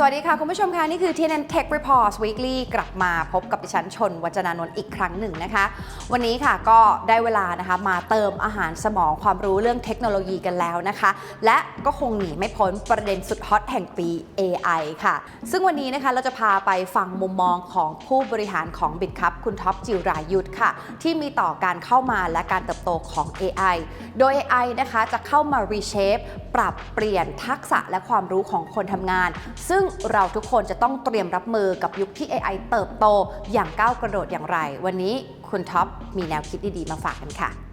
สวัสดีค่ะ คุณผู้ชมค่ะ นี่คือ TNN Tech Report Weekly กลับมาพบกับดิฉันชนวัจนานนท์อีกครั้งหนึ่งนะคะ วันนี้ค่ะก็ได้เวลานะคะมาเติมอาหารสมองความรู้เรื่องเทคโนโลยีกันแล้วนะคะ และก็คงหนีไม่พ้นประเด็นสุดฮอตแห่งปี AI ค่ะ ซึ่งวันนี้นะคะเราจะพาไปฟังมุมมองของผู้บริหารของบิ t ครับคุณท็อปจิรายุทธค่ะ ที่มีต่อการเข้ามาและการเติบโตของ AI โดย AI นะคะจะเข้ามา reshape ปรับเปลี่ยนทักษะและความรู้ของคนทำงาน ซึ่งเราทุกคนจะต้องเตรียมรับมือกับยุคที่ AI เติบโตอย่างก้าวกระโดดอย่างไร วันนี้คุณท็อปมีแนวคิดดีๆ มาฝากกันค่ะ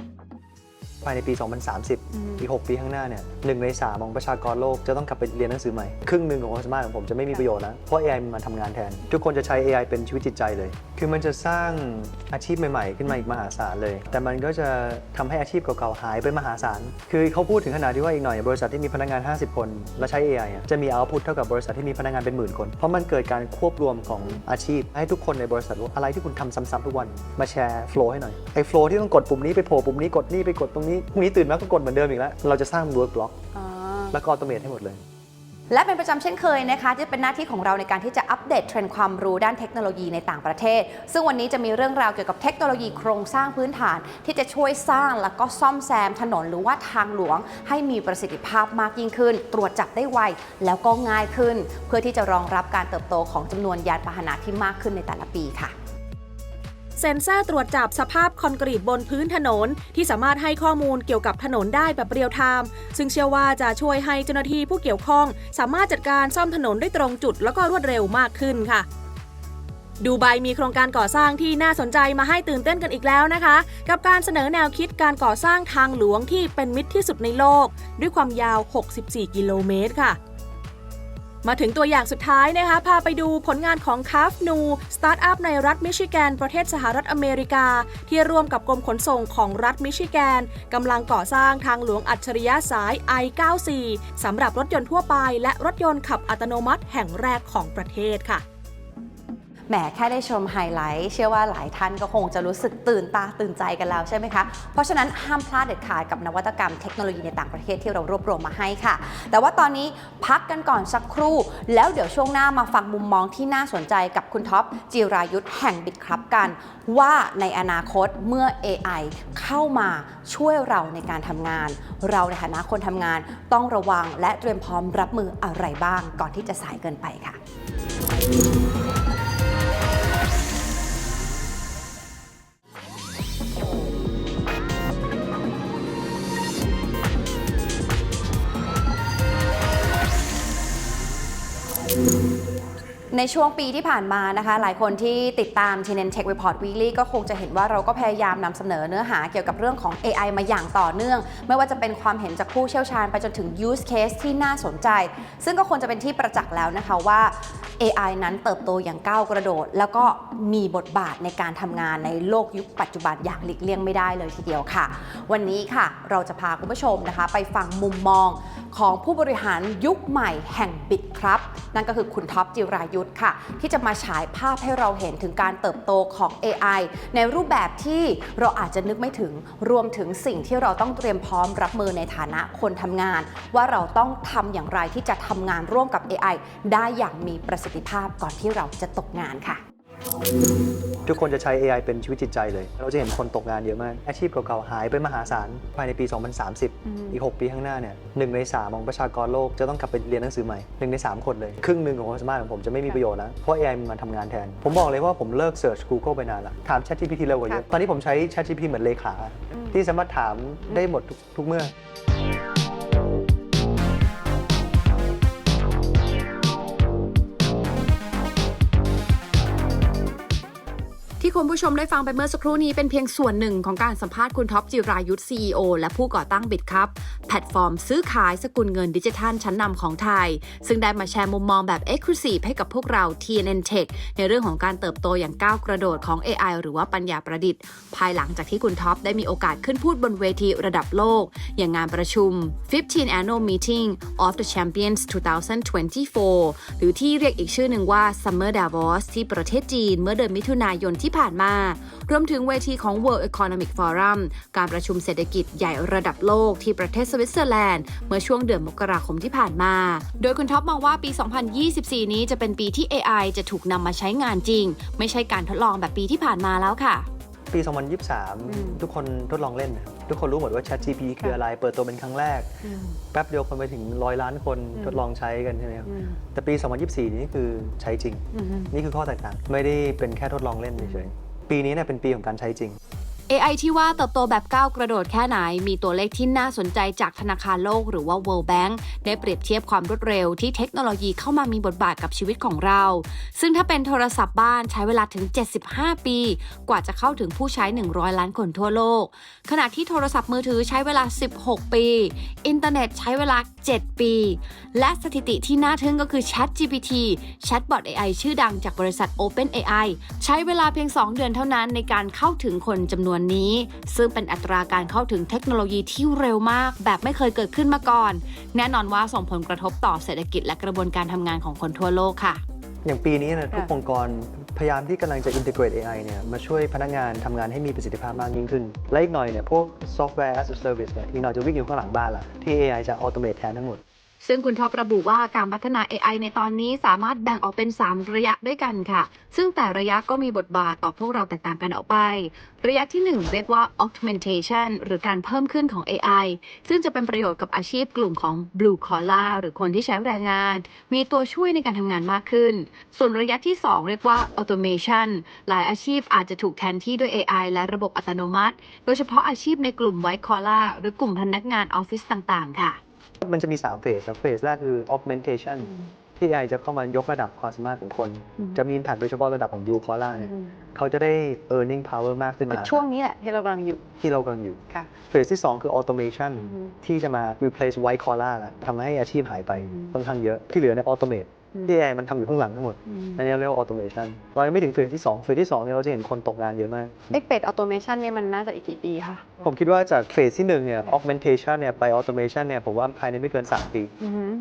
ภายในปี 2030 อีก 6 ปีข้างหน้าเนี่ยหนึ่งในสามของประชากรโลกจะต้องกลับไปเรียนหนังสือใหม่ ครึ่งหนึ่งของความสามารถของผมจะไม่มีประโยชน์แล้ว เพราะ AI มันมาทำงานแทน ทุกคนจะใช้ AI เป็นชีวิตจิตใจเลย คือมันจะสร้างอาชีพใหม่ๆ ขึ้นมาอีกมหาศาลเลย แต่มันก็จะทำให้อาชีพเก่าๆหายไปมหาศาล คือเขาพูดถึงขนาดที่ว่าอีกหน่อยบริษัทที่มีพนักงาน 50 คนแล้วใช้ AI อะจะมีเอาพุทเท่ากับบริษัทที่มีพนักงานเป็นหมื่นคน เพราะมันเกิดการควบรวมของอาชีพ ให้ทุกคนในบริษัทรู้อะไรที่คุณทำซ้ำๆทุกวันมาแชร์โฟล์ให้หน่อยไอ้โฟล์ที่ต้องกดปุ่มนี้ไปโผล่ปุ่มนี้กดนี่ไปกดตรงนี้พรุ่งนี้ตื่นมาก็กดเหมือนเดิมอีกแล้ว เราจะสร้าง work block แล้วก็ออโตเมทให้หมดเลย และเป็นประจำเช่นเคยนะคะที่เป็นหน้าที่ของเราในการที่จะอัปเดตเทรนด์ความรู้ด้านเทคโนโลยีในต่างประเทศ ซึ่งวันนี้จะมีเรื่องราวเกี่ยวกับเทคโนโลยีโครงสร้างพื้นฐาน ที่จะช่วยสร้างแล้วก็ซ่อมแซมถนนหรือว่าทางหลวง ให้มีประสิทธิภาพมากยิ่งขึ้น ตรวจจับได้ไวแล้วก็ง่ายขึ้น เพื่อที่จะรองรับการเติบโตของจำนวนยานพาหนะที่มากขึ้นในแต่ละปีค่ะเซ็นเซอร์ตรวจจับสภาพคอนกรีตบนพื้นถนน ที่สามารถให้ข้อมูลเกี่ยวกับถนนได้แบบเรียลไทม์ซึ่งเชื่อว่าจะช่วยให้เจ้าหน้าที่ผู้เกี่ยวข้อง สามารถจัดการซ่อมถนนได้ตรงจุด แล้วก็รวดเร็วมากขึ้นค่ะดูไบมีโครงการก่อสร้างที่น่าสนใจมาให้ตื่นเต้นกันอีกแล้วนะคะ กับการเสนอแนวคิดการก่อสร้างทางหลวงที่เป็นมิตรที่สุดในโลก ด้วยความยาว 64 กิโลเมตรค่ะ มาถึงตัวอย่างสุดท้ายนะคะ พาไปดูผลงานของ c a f นูสตาร์ทอัพในรัฐมิชิแกน ประเทศสหรัฐอเมริกา ที่ร่วมกับกรมขนส่งของรัฐมิชิแกนกำลังก่อสร้างทางหลวงอัจฉริยะสาย I94 สำหรับรถยนต์ทั่วไป และรถยนต์ขับอัตโนมัติแห่งแรกของประเทศค่ะ แหมแค่ได้ชมไฮไลท์เชื่อว่าหลายท่านก็คงจะรู้สึกตื่นตาตื่นใจกันแล้วใช่ไหมคะ เพราะฉะนั้นห้ามพลาดเด็ดขาดกับนวัตกรรมเทคโนโลยีในต่างประเทศที่เรารวบรวมมาให้ค่ะ แต่ว่าตอนนี้พักกันก่อนสักครู่ แล้วเดี๋ยวช่วงหน้ามาฟังมุมมองที่น่าสนใจกับคุณท็อปจิรายุทธแห่งบิดครับกัน ว่าในอนาคตเมื่อ AI เข้ามาช่วยเราในการทำงาน เราในฐานะคนทำงานต้องระวังและเตรียมพร้อมรับมืออะไรบ้าง ก่อนที่จะสายเกินไปค่ะ ในช่วงปีที่ผ่านมานะคะ หลายคนที่ติดตาม TNN Tech Report Weekly ก็คงจะเห็นว่าเราก็พยายามนำเสนอเนื้อหาเกี่ยวกับเรื่องของ AI มาอย่างต่อเนื่อง ไม่ว่าจะเป็นความเห็นจากผู้เชี่ยวชาญไปจนถึง use case ที่น่าสนใจ ซึ่งก็ควรจะเป็นที่ประจักษ์แล้วนะคะว่า AI นั้นเติบโตอย่างก้าวกระโดด แล้วก็มีบทบาทในการทำงานในโลกยุคปัจจุบันอย่างหลีกเลี่ยงไม่ได้เลยทีเดียวค่ะ วันนี้ค่ะเราจะพาคุณผู้ชมนะคะ ไปฟังมุมมองของผู้บริหารยุคใหม่แห่งบิดครับ นั่นก็คือคุณท็อปจิรายุทธ์ค่ะ ที่จะมาฉายภาพให้เราเห็นถึงการเติบโตของ AI ในรูปแบบที่เราอาจจะนึกไม่ถึงรวมถึงสิ่งที่เราต้องเตรียมพร้อมรับมือในฐานะคนทำงาน ว่าเราต้องทำอย่างไรที่จะทำงานร่วมกับ AI ได้อย่างมีประสิทธิภาพก่อนที่เราจะตกงานค่ะ ทุกคนจะใช้ AI เป็นชีวิตจิตใจเลย เราจะเห็นคนตกงานเยอะมาก อาชีพเก่าๆ หายไปมหาศาล ภายในปี 2030 อีก 6 ปีข้างหน้าเนี่ยหนึ่งในสามของประชากรโลกจะต้องกลับไปเรียนหนังสือใหม่หนึ่งใน 3 คนเลย ครึ่งหนึ่งของความสามารถของผมจะไม่มีประโยชน์แล้ว เพราะ AI มันมาทำงานแทน ผมบอกเลยว่าผมเลิก Search Google ไปนานละถาม ChatGPT เร็วกว่าเยอะ ตอนนี้ผมใช้ ChatGPT เหมือนเลขา ที่สามารถถามได้หมดทุกทุกเมื่อ คุณผู้ชมได้ฟังไปเมื่อสักครู่นี้เป็นเพียงส่วนหนึ่งของการสัมภาษณ์คุณท็อปจิรายุทธ CEO และผู้ก่อตั้งบิตครับแพลตฟอร์มซื้อขายสกุลเงินดิจิทัลชั้นนำของไทย ซึ่งได้มาแชร์มุมมองแบบ Exclusive ให้กับพวกเรา TNN Tech ในเรื่องของการเติบโตอย่างก้าวกระโดดของ AI หรือว่าปัญญาประดิษฐ์ ภายหลังจากที่คุณท็อปได้มีโอกาสขึ้นพูดบนเวทีระดับโลก อย่างงานประชุม 15 Annual Meeting of the Champions 2024 หรือที่เรียกอีกชื่อหนึ่งว่า Summer Davos ที่ประเทศจีนเมื่อเดือนมิถุนายนที่ผ่านมา รวมถึงเวทีของ World Economic Forum การประชุมเศรษฐกิจใหญ่ระดับโลกที่ประเทศสวิตเซอร์แลนด์ เมื่อช่วงเดือนมกราคมที่ผ่านมา โดยคุณท็อปมองว่าปี 2024 นี้จะเป็นปีที่ AI จะถูกนำมาใช้งานจริง ไม่ใช่การทดลองแบบปีที่ผ่านมาแล้วค่ะ ปีม2023 ทุกคนทดลองเล่นนะทุกคนรู้หมดว่า ChatGPT คืออะไร เปิดตัวเป็นครั้งแรก แป๊บเดียวคนไปถึงร้อยล้านคนอืมทดลองใช้กันใช่ไหมครับอืมแต่ปี 2024 นี้คือใช้จริงอืมนี่คือข้อแตกต่าง ไม่ได้เป็นแค่ทดลองเล่นเฉยๆ ปีนี้เนี่ยเป็นปีของการใช้จริง AI ที่ว่าเติบโตแบบก้าวกระโดดแค่ไหน มีตัวเลขที่น่าสนใจจากธนาคารโลกหรือว่า World Bank ได้เปรียบเทียบความรวดเร็วที่เทคโนโลยีเข้ามามีบทบาทกับชีวิตของเรา ซึ่งถ้าเป็นโทรศัพท์บ้านใช้เวลาถึง 75 ปี กว่าจะเข้าถึงผู้ใช้ 100 ล้านคนทั่วโลก ขณะที่โทรศัพท์มือถือใช้เวลา 16 ปี อินเทอร์เน็ตใช้เวลา 7 ปี และสถิติที่น่าทึ่งก็คือ ChatGPT แชทบอท AI ชื่อดังจากบริษัท OpenAI ใช้เวลาเพียง 2 เดือนเท่านั้นในการเข้าถึงคนจำนวนนี้ ซึ่งเป็นอัตราการเข้าถึงเทคโนโลยีที่เร็วมาก แบบไม่เคยเกิดขึ้นมาก่อน แน่นอนว่าส่งผลกระทบต่อเศรษฐกิจและกระบวนการทำงานของคนทั่วโลกค่ะ อย่างปีนี้นะทุกค่ะองค์กรพยายามที่กำลังจะ integrate AI เนี่ยมาช่วยพนักงานทำงานให้มีประสิทธิภาพมากยิ่งขึ้น และอีกหน่อยเนี่ยพวก software as a service เนี่ยอีกหน่อยจะวิ่งอยู่ข้างหลังบ้านละที่ AI จะ automate แทนทั้งหมด ซึ่งคุณท็อประบุว่าการพัฒนา AI ในตอนนี้สามารถแบ่งออกเป็น 3 ระยะด้วยกันค่ะ ซึ่งแต่ระยะก็มีบทบาทต่อพวกเราแตกต่างกันออกไป ระยะที่ 1 เรียกว่า augmentation หรือการเพิ่มขึ้นของ AI ซึ่งจะเป็นประโยชน์กับอาชีพกลุ่มของ blue collar หรือคนที่ใช้แรงงาน มีตัวช่วยในการทำงานมากขึ้น ส่วนระยะที่ 2 เรียกว่า automation หลายอาชีพอาจจะถูกแทนที่ด้วย AI และระบบอัตโนมัติ โดยเฉพาะอาชีพในกลุ่ม white collar หรือกลุ่มพนักงานออฟฟิศต่างๆ ค่ะ มันจะมี3เฟสครับเฟสแรกคือ augmentation ที่ AI จะเข้ามายกระดับความสามารถของคนอืมจะมี impact โดยเฉพาะระดับของ blue collar เนี่ยเขาจะได้ earning power มากขึ้นมาช่วงนี้แหละที่เรากำลังอยู่ที่เรากำลังอยู่ค่ะเฟสที่ 2 คือ automation อือฮึที่จะมา replace white collar ละทำให้อาชีพหายไปอืมค่อนข้างเยอะที่เหลือเนี่ย automate อืม ที่ AI มันทำอยู่ข้างหลังทั้งหมดอันนี้เรียกว่า automation เรายังไม่ถึงเฟสที่2เฟสที่2เนี่ยเราจะเห็นคนตกงานเยอะมากเอ็กเป็ดออโตเมชันเนี่ยมันน่าจะอีกกี่ปีคะ ผมคิดว่าจากเฟสที่1เนี่ย augmentation เนี่ยไป automation เนี่ยผมว่าภายในไม่เกิน 3 ปี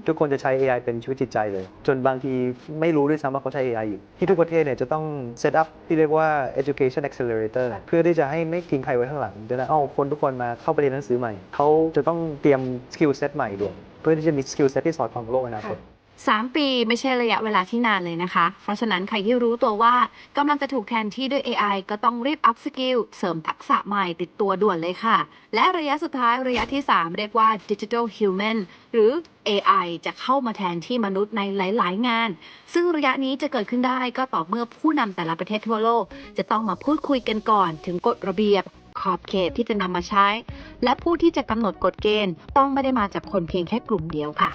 ทุกคนจะใช้ AI เป็นชีวิตจิตใจเลย จนบางทีไม่รู้ด้วยซ้ำว่าเขาใช้ AI อยู่ ที่ทุกประเทศเนี่ยจะต้อง set up ที่เรียกว่า education accelerator เพื่อที่จะให้ไม่ทิ้งใครไว้ข้างหลังจะได้เอาคนทุกคนมาเข้าไปเรียนหนังสือใหม่เขาจะต้องเตรียม skill set ใหม่ด้วยเพื่อที่จะมี skill set ที่สอดคล้องกับโลกอนาคต 3 ปีไม่ใช่ระยะเวลาที่นานเลยนะคะ เพราะฉะนั้นใครที่รู้ตัวว่ากำลังจะถูกแทนที่ด้วย AI ก็ต้องรีบ up skill เสริมทักษะใหม่ติดตัวด่วนเลยค่ะ และระยะสุดท้ายระยะที่ 3 เรียกว่า digital human หรือ AI จะเข้ามาแทนที่มนุษย์ในหลาย ๆ งาน ซึ่งระยะนี้จะเกิดขึ้นได้ก็ต่อเมื่อผู้นำแต่ละประเทศทั่วโลก จะต้องมาพูดคุยกันก่อน ถึงกฎระเบียบขอบเขตที่จะนำมาใช้ และผู้ที่จะกำหนดกฎเกณฑ์ต้องไม่ได้มาจากคนเพียงแค่กลุ่มเดียวค่ะ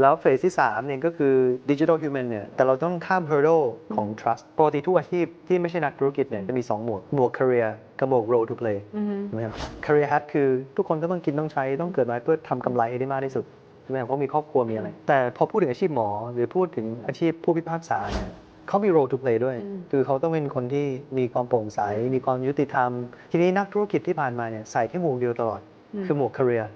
แล้วเฟสที่3เนี่ยก็คือ digital human เนี่ยแต่เราต้องข้าม hurdle ของ trust ปกติทุกอาชีพที่ไม่ใช่นักธุรกิจเนี่ยจะมี 2 หมวดหมวด career กับหมวด role to play ใช่ไหมครับ career hat คือทุกคนก็ต้องกินต้องใช้ต้องเกิดมาเพื่อทำกำไรให้ได้มากที่สุดใช่ไหมครับเพราะมีครอบครัวมีอะไร แต่พอพูดถึงอาชีพหมอ หรือพูดถึงอาชีพผู้พิพากษาเนี่ยเขามี role to play ด้วยอืมคือเขาต้องเป็นคนที่มีความโปร่งใสมีความยุติธรรม ทีนี้นักธุรกิจที่ผ่านมาเนี่ยใส่แค่หมวกเดียวตลอด คือหมวก career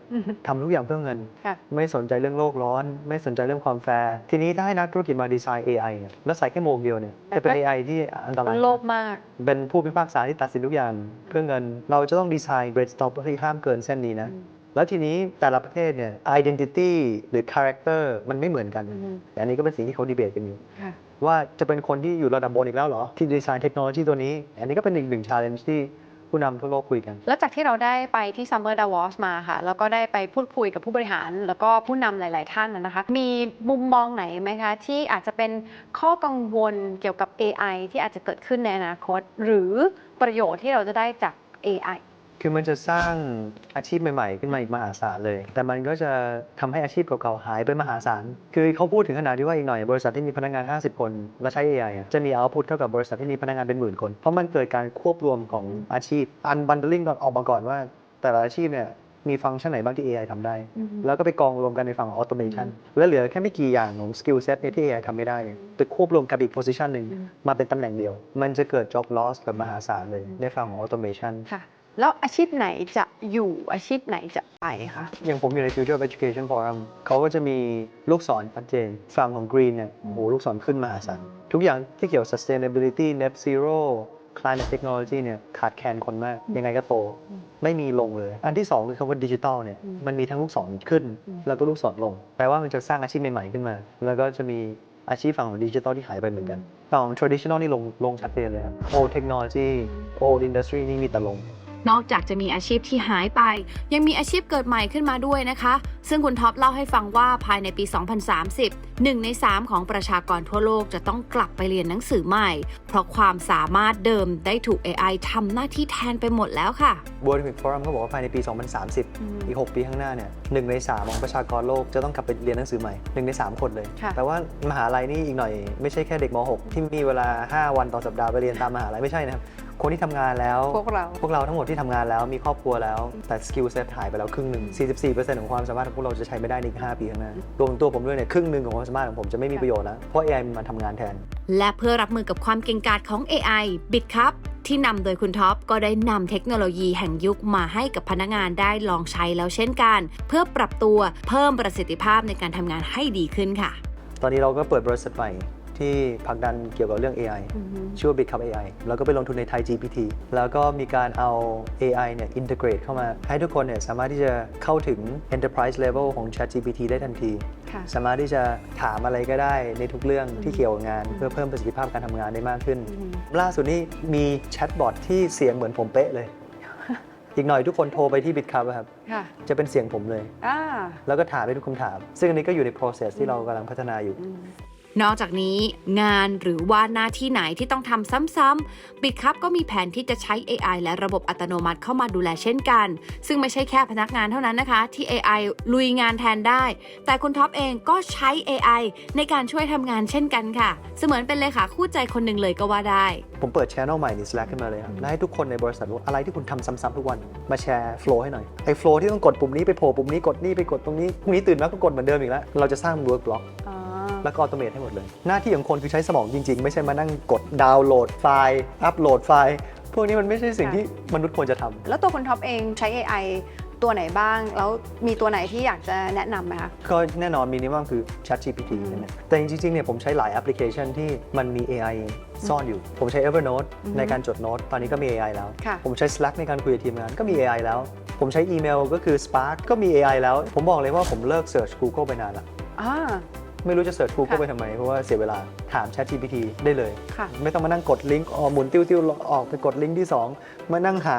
ทำทุกอย่างเพื่อเงินค่ะไม่สนใจเรื่องโลกร้อน ไม่สนใจเรื่องความแฟร์ ทีนี้ถ้าให้นักธุรกิจมาดีไซน์ AI เนี่ยแล้วใส่แค่โมงเดียวเนี่ยจะเป็น AI ที่อันตรายโลภมาก เป็นผู้พิพากษาที่ตัดสินทุกอย่างเพื่อเงิน เราจะต้องดีไซน์ red stop ที่ห้ามเกินเส้นนี้นะแล้วทีนี้แต่ละประเทศเนี่ย identity หรือ character มันไม่เหมือนกันอือฮึแต่อันนี้ก็เป็นสิ่งที่เขาดีเบตกันอยู่ค่ะว่าจะเป็นคนที่อยู่ระดับบนอีกแล้วเหรอ ที่ดีไซน์เทคโนโลยีตัวนี้ อันนี้ก็เป็นอีกหนึ่ง challenge ที่ ผู้นำทั่วโลกคุยกัน แล้วจากที่เราได้ไปที่ Summer Davos มาค่ะ แล้วก็ได้ไปพูดคุยกับผู้บริหาร แล้วก็ผู้นำหลาย ๆ ท่านนะคะ มีมุมมองไหนไหมคะ ที่อาจจะเป็นข้อกังวลเกี่ยวกับ AI ที่อาจจะเกิดขึ้นในอนาคต หรือประโยชน์ที่เราจะได้จาก AI คือมันจะสร้างอาชีพใหม่ๆ ขึ้นมาอีกมหาศาลเลย แต่มันก็จะทำให้อาชีพเก่าๆหายไปมหาศาล คือเขาพูดถึงขนาดที่ว่าอีกหน่อยบริษัทที่มีพนักงาน 50 คนแล้วใช้ AI อะจะมีเอาพุทเท่ากับบริษัทที่มีพนักงานเป็นหมื่นคน เพราะมันเกิดการควบรวมของอาชีพ อันบันเดลิงออกมาก่อนว่า แต่ละอาชีพเนี่ยมีฟังก์ชันไหนบ้างที่ AI ทำได้ แล้วก็ไปกองรวมกันในฝั่งของ automation แล้วเหลือแค่ไม่กี่อย่างของ skill set เนี่ยที่ AI ทำไม่ได้ไปควบรวมกับอีก position หนึ่งมาเป็นตำแหน่งเดียว มันจะเกิด job loss แบบมหาศาลเลยในฝั่งของ automation ค่ะ แล้วอาชีพไหนจะอยู่อาชีพไหนจะไปคะ อย่างผมอยู่ใน Future of Education Forum เขาก็จะมีลูกศรชัดเจนฝั่งของ Green เนี่ยโอ้โหลูกศรขึ้นมหาศาลทุกอย่างที่เกี่ยวกับ sustainability net zero climate technology เนี่ยขาดแคลนคนมาก ยังไงก็โต ไม่มีลงเลย อันที่ 2 คือคำว่าดิจิทัลเนี่ยอืมมันมีทั้งลูกศรขึ้นอืมแล้วก็ลูกศรลง แปลว่ามันจะสร้างอาชีพใหม่ๆขึ้นมา แล้วก็จะมีอาชีพฝั่งของดิจิทัลที่หายไปเหมือนกันฝั่งของ traditional นี่ลงลงชัดเจนเลยครับ old technology old industry นี่มีแต่ลง นอกจากจะมีอาชีพที่หายไป ยังมีอาชีพเกิดใหม่ขึ้นมาด้วยนะคะ ซึ่งคุณท็อปเล่าให้ฟังว่าภายในปี 2030 1 ใน 3 ของประชากรทั่วโลกจะต้องกลับไปเรียนหนังสือใหม่ เพราะความสามารถเดิมได้ถูก AI ทำหน้าที่แทนไปหมดแล้วค่ะ World Economic Forum ก็บอกว่าภายในปี 2030 อีก 6 ปีข้างหน้าเนี่ยหนึ่งใน 3 ของประชากรโลกจะต้องกลับไปเรียนหนังสือใหม่หนึ่งใน 3 คนเลยค่ะแต่ว่ามหาลัยนี่อีกหน่อยไม่ใช่แค่เด็กม .6 ที่มีเวลา 5 วันต่อสัปดาห์ไปเรียนตามมหาลัยไม่ใช่นะครับ คนที่ทำงานแล้ว พวกเรา พวกเราทั้งหมดที่ทำงานแล้วมีครอบครัวแล้ว แต่สกิลเซ็ตหายไปแล้วครึ่งหนึ่ง 44%ของความสามารถของพวกเราจะใช้ไม่ได้ในอีก 5 ปีข้างหน้ารวมถึงตัวผมด้วยเนี่ยครึ่งหนึ่งของความสามารถของผมจะไม่มีประโยชน์แล้วเพราะ AI มันมาทำงานแทน และเพื่อรับมือกับความเก่งกาจของ AI b i t ครับที่นำโดยคุณท็อปก็ได้นำเทคโนโลยีแห่งยุคมาให้กับพนักงานได้ลองใช้แล้วเช่นกัน เพื่อปรับตัวเพิ่มประสิทธิภาพในการทำงานให้ดีขึ้นค่ะ ตอนนี้เราก็เปิดบริษัทใหม่ ที่ผลักดันเกี่ยวกับเรื่อง AI ชื่อว่า BitCup AI แล้วก็ไปลงทุนใน Thai GPT แล้วก็มีการเอา AI เนี่ย integrate เข้ามาให้ทุกคนเนี่ยสามารถที่จะเข้าถึง enterprise level ของ ChatGPT ได้ทันทีค่ะสามารถที่จะถามอะไรก็ได้ในทุกเรื่องที่เกี่ยวกับงาน เพื่อเพิ่มประสิทธิภาพการทำงานได้มากขึ้น ล่าสุดนี้มีแชทบอทที่เสียงเหมือนผมเป๊ะเลยอีกหน่อยทุกคนโทรไปที่ BitCup อะครับค่ะจะเป็นเสียงผมเลยอ่าแล้วก็ถามได้ทุกคำถาม ซึ่งอันนี้ก็อยู่ใน process ที่เรากำลังพัฒนาอยู่ นอกจากนี้งานหรือว่าหน้าที่ไหนที่ต้องทำซ้ำๆบิ t ครับก็มีแผนที่จะใช้ AI และระบบอัตโนมัติเข้ามาดูแลเช่นกัน ซึ่งไม่ใช่แค่พนักงานเท่านั้นนะคะ ที่ AI ลุยงานแทนได้ แต่คุณท็อปเองก็ใช้ AI ในการช่วยทำงานเช่นกันค่ะ เสมือนเป็นเลขาคู่ใจคนหนึ่งเลยก็ว่าได้ ผมเปิด channel ใหม่ใน Slack ขึ้นมาเลยครับแล้วให้ทุกคนในบริษัทรู้อะไรที่คุณทำซ้ำๆทุกวันมาแชร์ flow ให้หน่อยไอ้ flow ที่ต้องกดปุ่มนี้ไปโผล่ปุ่มนี้กดนี่ไปกดตรงนี้พรุ่งนี้ตื่นมาก็กดเหมือนเดิมอีกแล้วเราจะสร้าง work block อ่า แล้วก็ออโตเมทให้หมดเลย หน้าที่ของคนคือใช้สมองจริง ๆ ไม่ใช่มานั่งกดดาวน์โหลดไฟล์อัปโหลดไฟล์พวกนี้มันไม่ใช่สิ่งค่ะที่มนุษย์ควรจะทำแล้วตัวคุณท็อปเองใช้ AI ตัวไหนบ้าง แล้วมีตัวไหนที่อยากจะแนะนำไหมคะ ก็แน่นอนมินิมัมคือ ChatGPT ใช่ไหมแต่จริงๆเนี่ยผมใช้หลายแอปพลิเคชันที่มันมี AI ซ่อนอยู่ ผมใช้ Evernote อือฮึในการจดโน้ต ตอนนี้ก็มี AI แล้วค่ะผมใช้ Slack ในการคุยกับทีมงานก็มี AI แล้ว ผมใช้อีเมลก็คือ Spark ก็มี AI แล้ว ผมบอกเลยว่าผมเลิก Search Google ไปนานละอ่า ไม่รู้จะ Search Google ค่ะไปทำไม เพราะว่าเสียเวลาถาม ChatGPT ได้เลย ค่ะ ไม่ต้องมานั่งกดลิงก์อ๋อหมุนติ้วๆออกไปกดลิงก์ที่ 2 มานั่งหา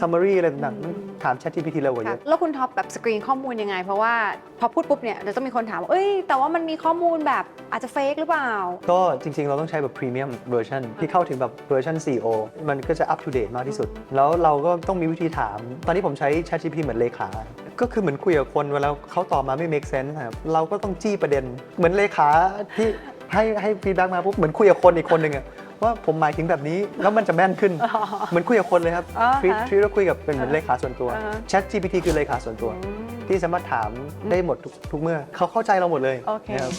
summary อะไรต่างๆถาม ChatGPT เร็วกว่าเยค่ะอะ แล้วคุณท็อปแบบสกรีนข้อมูลยังไง เพราะว่าพอพูดปุ๊บเนี่ยเดี๋ยวต้องมีคนถามว่าเอ้ย แต่ว่ามันมีข้อมูลแบบอาจจะเฟกหรือเปล่า ก็จริง ๆ เราต้องใช้แบบ premium version ที่เข้าถึงแบบเวอร์ชัน 4O มันก็จะ up to date มากที่สุด แล้วเราก็ต้องมีวิธีถาม ตอนนี้ผมใช้ ChatGPT เหมือนเลขา ก็คือเหมือนคุยกับคนเวลาเขาตอบมาไม่ make sense ครับเราก็ต้องจี้ประเด็นเหมือนเลขาที่ให้ให้ feedback มาปุ๊บเหมือนคุยกับคนอีกคนหนึ่งอะว่าผมหมายถึงแบบนี้แล้วมันจะแม่นขึ้น เหมือนคุยกับคนเลยครับอ่าฮะทรีทรีเราคุยกับเป็นเหมือนเลขาส่วนตัว อ่าฮะ ChatGPT คือเลขาส่วนตัว ที่สามารถถามได้หมดทุกทุกเมื่อ เขาเข้าใจเราหมดเลยโอเค นะครับ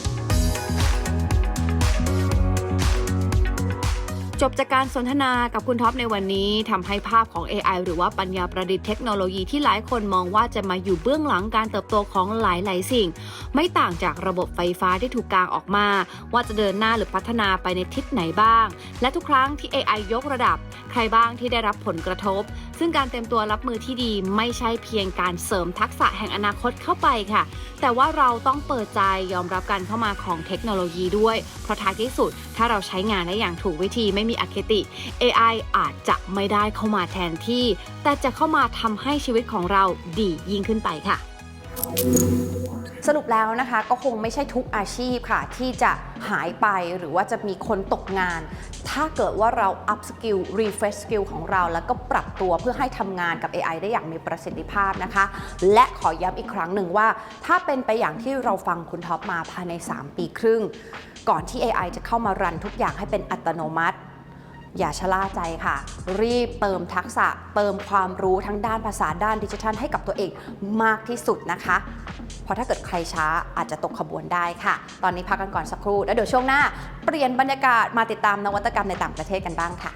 จบจากการสนทนากับคุณท็อปในวันนี้ทำให้ภาพของ AI หรือว่าปัญญาประดิษฐ์เทคโนโลยีที่หลายคนมองว่าจะมาอยู่เบื้องหลังการเติบโตของหลาย ๆ สิ่ง ไม่ต่างจากระบบไฟฟ้าที่ถูกกางออกมา ว่าจะเดินหน้าหรือพัฒนาไปในทิศไหนบ้าง และทุกครั้งที่ AI ยกระดับ ใครบ้างที่ได้รับผลกระทบ ซึ่งการเตรียมตัวรับมือที่ดีไม่ใช่เพียงการเสริมทักษะแห่งอนาคตเข้าไปค่ะ แต่ว่าเราต้องเปิดใจยอมรับการเข้ามาของเทคโนโลยีด้วย เพราะท้ายที่สุด ถ้าเราใช้งานได้อย่างถูกวิธีไม่มีอคติ AI อาจจะไม่ได้เข้ามาแทนที่ แต่จะเข้ามาทำให้ชีวิตของเราดียิ่งขึ้นไปค่ะ สรุปแล้วนะคะก็คงไม่ใช่ทุกอาชีพค่ะ ที่จะหายไปหรือว่าจะมีคนตกงาน ถ้าเกิดว่าเรา up skill refresh skill ของเรา แล้วก็ปรับตัวเพื่อให้ทำงานกับ AI ได้อย่างมีประสิทธิภาพนะคะ และขอย้ำอีกครั้งหนึ่งว่า ถ้าเป็นไปอย่างที่เราฟังคุณท็อปมาภายใน 3 ปีครึ่ง ก่อนที่ AI จะเข้ามารันทุกอย่างให้เป็นอัตโนมัติ อย่าชะล่าใจค่ะ รีบเติมทักษะ เติมความรู้ทั้งด้านภาษาด้านดิจิทัลให้กับตัวเองมากที่สุดนะคะ เพราะถ้าเกิดใครช้าอาจจะตกขบวนได้ค่ะ ตอนนี้พักกันก่อนสักครู่ แล้วเดี๋ยวช่วงหน้า เปลี่ยนบรรยากาศมาติดตามนวัตกรรมในต่างประเทศกันบ้างค่ะ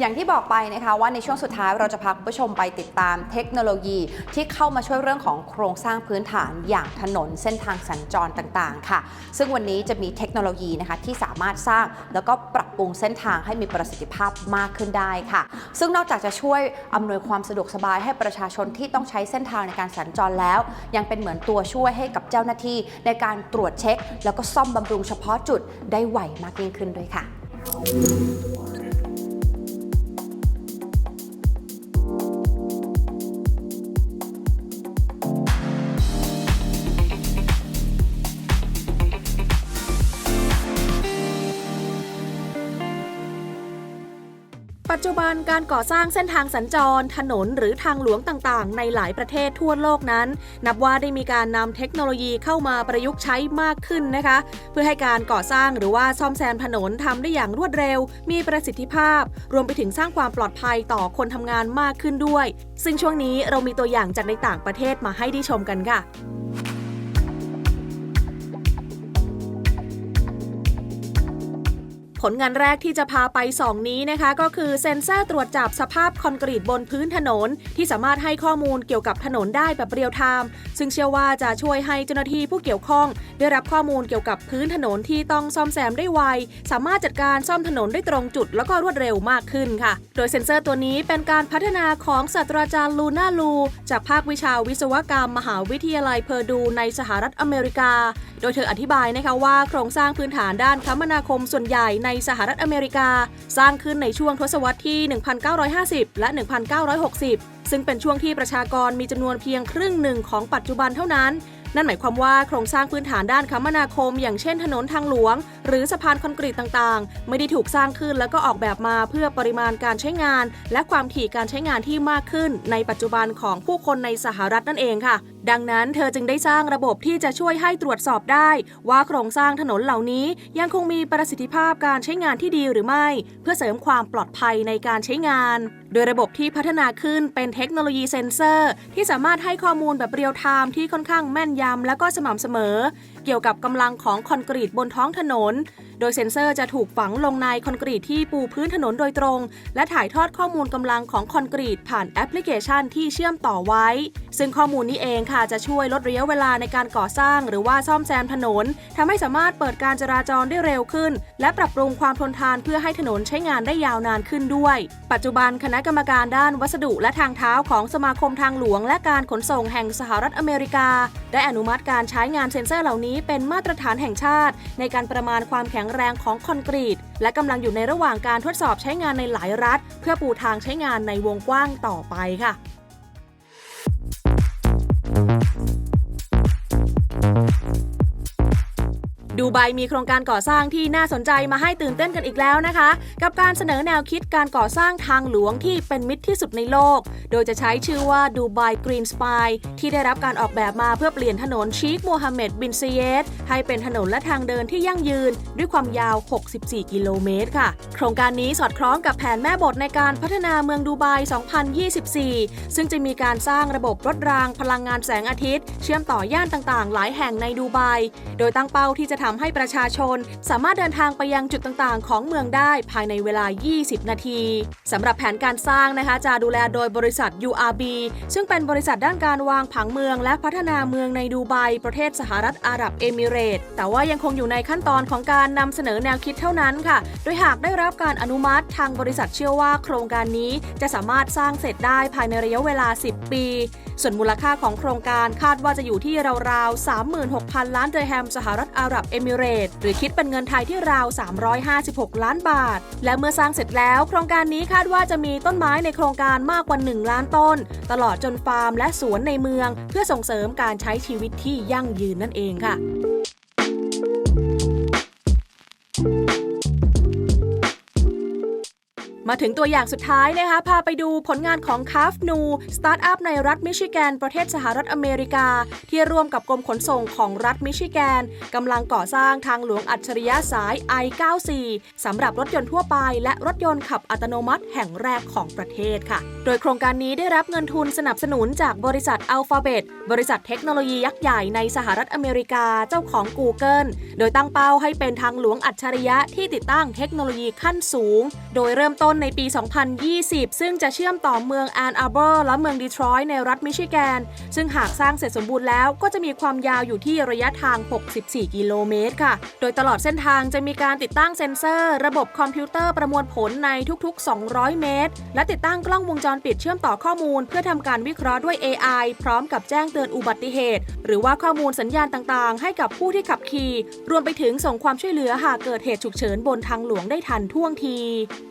อย่างที่บอกไปนะคะว่าในช่วงสุดท้ายเราจะพาคุณผู้ชมไปติดตามเทคโนโลยีที่เข้ามาช่วยเรื่องของโครงสร้างพื้นฐานอย่างถนนเส้นทางสัญจรต่างๆ ค่ะ ซึ่งวันนี้จะมีเทคโนโลยีนะคะที่สามารถสร้างแล้วก็ปรับปรุงเส้นทางให้มีประสิทธิภาพมากขึ้นได้ค่ะ ซึ่งนอกจากจะช่วยอำนวยความสะดวกสบายให้ประชาชนที่ต้องใช้เส้นทางในการสัญจรแล้ว ยังเป็นเหมือนตัวช่วยให้กับเจ้าหน้าที่ ในการตรวจเช็ค แล้วก็ซ่อมบำรุงเฉพาะจุดได้ไวมากยิ่งขึ้นด้วยค่ะันการก่อสร้างเส้นทางสัญจร ถนนหรือทางหลวงต่างๆ ในหลายประเทศทั่วโลกนั้น นับว่าได้มีการนำเทคโนโลยีเข้ามาประยุกต์ใช้มากขึ้นนะคะ เพื่อให้การก่อสร้างหรือว่าซ่อมแซมถนนทำได้อย่างรวดเร็ว มีประสิทธิภาพ รวมไปถึงสร้างความปลอดภัยต่อคนทำงานมากขึ้นด้วย ซึ่งช่วงนี้เรามีตัวอย่างจากในต่างประเทศมาให้ได้ชมกันค่ะ ผลงานแรกที่จะพาไปสองนี้นะคะ ก็คือเซ็นเซอร์ตรวจจับสภาพคอนกรีตบนพื้นถนน ที่สามารถให้ข้อมูลเกี่ยวกับถนนได้แบบเรียลไทม์ซึ่งเชื่อว่าจะช่วยให้เจ้าหน้าที่ผู้เกี่ยวข้อง ได้รับข้อมูลเกี่ยวกับพื้นถนนที่ต้องซ่อมแซมได้ไว สามารถจัดการซ่อมถนนได้ตรงจุด แล้วก็รวดเร็วมากขึ้นค่ะ โดยเซ็นเซอร์ตัวนี้เป็นการพัฒนาของศาสตราจารย์ลูน่าลู จากภาควิชาวิศวกรรมมหาวิทยาลัยเพอร์ดูในสหรัฐอเมริกา โดยเธออธิบายนะคะว่าโครงสร้างพื้นฐานด้านคมนาคมส่วนใหญ่ในสหรัฐอเมริกา สร้างขึ้นในช่วงทศวรรษที่ 1950 และ 1960 ซึ่งเป็นช่วงที่ประชากรมีจำนวนเพียงครึ่งหนึ่งของปัจจุบันเท่านั้น นั่นหมายความว่าโครงสร้างพื้นฐานด้านคมนาคม อย่างเช่นถนนทางหลวง หรือสะพานคอนกรีตต่างๆ ไม่ได้ถูกสร้างขึ้นแล้วก็ออกแบบมาเพื่อปริมาณการใช้งาน และความถี่การใช้งานที่มากขึ้น ในปัจจุบันของผู้คนในสหรัฐนั่นเองค่ะดังนั้นเธอจึงได้สร้างระบบที่จะช่วยให้ตรวจสอบได้ ว่าโครงสร้างถนนเหล่านี้ยังคงมีประสิทธิภาพการใช้งานที่ดีหรือไม่ เพื่อเสริมความปลอดภัยในการใช้งาน โดยระบบที่พัฒนาขึ้นเป็นเทคโนโลยีเซ็นเซอร์ ที่สามารถให้ข้อมูลแบบเรียลไทม์ที่ค่อนข้างแม่นยำและก็สม่ำเสมอเกี่ยวกับกำลังของคอนกรีตบนท้องถนน โดยเซ็นเซอร์จะถูกฝังลงในคอนกรีตที่ปูพื้นถนนโดยตรง และถ่ายทอดข้อมูลกำลังของคอนกรีตผ่านแอปพลิเคชันที่เชื่อมต่อไว้ ซึ่งข้อมูลนี้เองค่ะจะช่วยลดระยะเวลาในการก่อสร้าง หรือว่าซ่อมแซมถนนทำให้สามารถเปิดการจราจรได้เร็วขึ้น และปรับปรุงความทนทานเพื่อให้ถนนใช้งานได้ยาวนานขึ้นด้วย ปัจจุบันคณะกรรมการด้านวัสดุและทางเท้าของสมาคมทางหลวง และการขนส่งแห่งสหรัฐอเมริกา ได้อนุมัติการใช้งานเซ็นเซอร์เหล่านี้เป็นมาตรฐานแห่งชาติ ในการประมาณความแข็งแรงของคอนกรีต และกำลังอยู่ในระหว่างการทดสอบใช้งานในหลายรัฐ เพื่อปูทางใช้งานในวงกว้างต่อไปค่ะ ดูไบมีโครงการก่อสร้างที่น่าสนใจมาให้ตื่นเต้นกันอีกแล้วนะคะ กับการเสนอแนวคิดการก่อสร้างทางหลวงที่เป็นมิตรที่สุดในโลก โดยจะใช้ชื่อว่าดูไบกรีนสปายที่ได้รับการออกแบบมาเพื่อเปลี่ยนถนนชีคโมฮัมเหม็ดบินซีเยตให้เป็นถนนและทางเดินที่ยั่งยืน ด้วยความยาว 64 กิโลเมตรค่ะ โครงการนี้สอดคล้องกับแผนแม่บทในการพัฒนาเมืองดูไบ 2024 ซึ่งจะมีการสร้างระบบรถรางพลังงานแสงอาทิตย์ เชื่อมต่อย่านต่างๆ หลายแห่งในดูไบ โดยตั้งเป้าที่จะทำให้ประชาชน สามารถเดินทางไปยังจุดต่างๆ ของเมืองได้ภายในเวลา 20 นาทีสำหรับแผนการสร้างนะคะจะดูแลโดยบริษัท URB ซึ่งเป็นบริษัทด้านการวางผังเมือง และพัฒนาเมืองในดูไบประเทศสหรัฐอาหรับเอมิเรตส์แต่ว่ายังคงอยู่ในขั้นตอนของการนำเสนอแนวคิดเท่านั้นค่ะ โดยหากได้รับการอนุมัติทางบริษัทเชื่อว่าโครงการนี้จะสามารถสร้างเสร็จได้ภายในระยะเวลา 10 ปี ส่วนมูลค่าของโครงการคาดว่าจะอยู่ที่ราวๆ36,000 ล้านเดอร์แฮมสหรัฐอาหรับเอมิเรตหรือคิดเป็นเงินไทยที่ราว 356 ล้านบาท และเมื่อสร้างเสร็จแล้วโครงการนี้คาดว่าจะมีต้นไม้ในโครงการมากกว่า 1 ล้านต้น ตลอดจนฟาร์มและสวนในเมือง เพื่อส่งเสริมการใช้ชีวิตที่ยั่งยืนนั่นเองค่ะ มาถึงตัวอย่างสุดท้ายนะคะ พาไปดูผลงานของ c a f n u สตาร์ทอัพในรัฐมิชิแกน ประเทศสหรัฐอเมริกา ที่ร่วมกับกรมขนส่งของรัฐมิชิแกนกำลังก่อสร้างทางหลวงอัจฉริยะสาย I94 สำหรับรถยนต์ทั่วไป และรถยนต์ขับอัตโนมัติแห่งแรกของประเทศค่ะ โดยโครงการนี้ได้รับเงินทุนสนับสนุนจากบริษัท Alphabet บริษัทเทคโนโลยียักษ์ใหญ่ในสหรัฐอเมริกาเจ้าของ Google โดยตั้งเป้าให้เป็นทางหลวงอัจฉริยะที่ติดตั้งเทคโนโลยีขั้นสูง โดยเริ่มต้นในปี 2020 ซึ่งจะเชื่อมต่อเมืองแอนอาร์เบอร์และเมืองดีทรอยต์ในรัฐมิชิแกน ซึ่งหากสร้างเสร็จสมบูรณ์แล้วก็จะมีความยาวอยู่ที่ระยะทาง 64 กิโลเมตรค่ะ โดยตลอดเส้นทางจะมีการติดตั้งเซ็นเซอร์ ระบบคอมพิวเตอร์ประมวลผลในทุกๆ 200 เมตร และติดตั้งกล้องวงจรปิดเชื่อมต่อข้อมูล เพื่อทำการวิเคราะห์ด้วย AI พร้อมกับแจ้งเตือนอุบัติเหตุ หรือว่าข้อมูลสัญญาณต่างๆ ให้กับผู้ที่ขับขี่ รวมไปถึงส่งความช่วยเหลือหากเกิดเหตุฉุกเฉินบนทางหลวงได้ทันท่วงที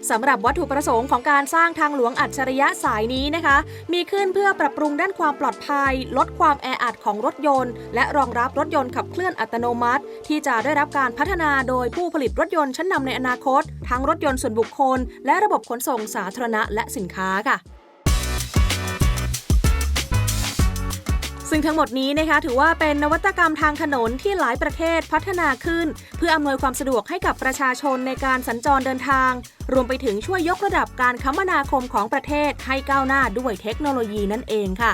สำหรับวัตถุประสงค์ของการสร้างทางหลวงอัจฉริยะสายนี้นะคะ มีขึ้นเพื่อปรับปรุงด้านความปลอดภัย ลดความแออัดของรถยนต์ และรองรับรถยนต์ขับเคลื่อนอัตโนมัติ ที่จะได้รับการพัฒนาโดยผู้ผลิตรถยนต์ชั้นนำในอนาคต ทั้งรถยนต์ส่วนบุคคล และระบบขนส่งสาธารณะและสินค้าค่ะ ซึ่งทั้งหมดนี้นะคะถือว่าเป็นนวัตกรรมทางถนนที่หลายประเทศพัฒนาขึ้น เพื่ออำนวยความสะดวกให้กับประชาชนในการสัญจรเดินทาง รวมไปถึงช่วยยกระดับการคมนาคมของประเทศให้ก้าวหน้าด้วยเทคโนโลยีนั่นเองค่ะ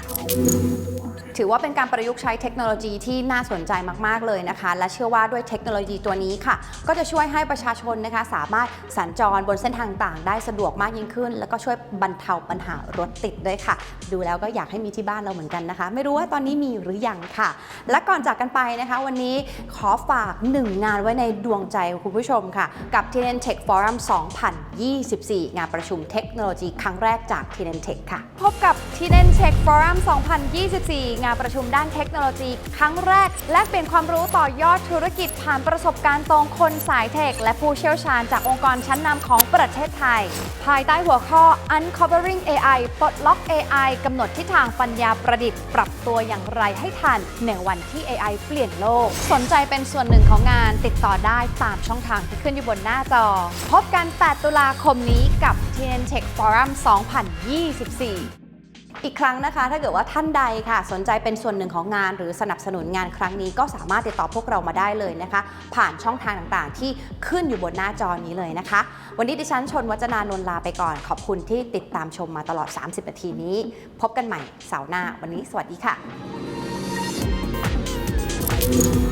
ถือว่าเป็นการประยุกต์ใช้เทคโนโลยีที่น่าสนใจมาก ๆ เลยนะคะ และเชื่อว่าด้วยเทคโนโลยีตัวนี้ค่ะ ก็จะช่วยให้ประชาชนนะคะสามารถสัญจรบนเส้นทางต่างได้สะดวกมากยิ่งขึ้น แล้วก็ช่วยบรรเทาปัญหารถติดด้วยค่ะ ดูแล้วก็อยากให้มีที่บ้านเราเหมือนกันนะคะ ไม่รู้ว่าตอนนี้มีหรือยังค่ะ และก่อนจากกันไปนะคะ วันนี้ขอฝากหนึ่งงานไว้ในดวงใจคุณผู้ชมค่ะ กับ TNN Tech Forum 2024 งานประชุมเทคโนโลยีครั้งแรกจาก TNN Tech ค่ะ พบกับ TNN Tech Forum 2024งานประชุมด้านเทคโนโลยี ครั้งแรก และเปลี่ยนความรู้ต่อยอดธุรกิจผ่านประสบการณ์ตรงคนสายเทค และผู้เชี่ยวชาญจากองค์กรชั้นนำของประเทศไทย ภายใต้หัวข้อ Uncovering AI ปลดล็อก AI กำหนดทิศทางปัญญาประดิษฐ์ ปรับตัวอย่างไรให้ทันในวันที่ AI เปลี่ยนโลก สนใจเป็นส่วนหนึ่งของงานติดต่อได้ตามช่องทางที่ขึ้นอยู่บนหน้าจอ พบกัน 8 ตุลาคมนี้กับ TN Tech Forum 2024 อีกครั้งนะคะ ถ้าเกิดว่าท่านใดค่ะ สนใจเป็นส่วนหนึ่งของงาน หรือสนับสนุนงานครั้งนี้ก็สามารถติดต่อพวกเรามาได้เลยนะคะ ผ่านช่องทางต่างๆ ที่ขึ้นอยู่บนหน้าจอนี้เลยนะคะ วันนี้ดิฉันชนวัจนานนลาไปก่อน ขอบคุณที่ติดตามชมมาตลอด 30 นาทีนี้ พบกันใหม่เสาร์หน้า วันนี้สวัสดีค่ะ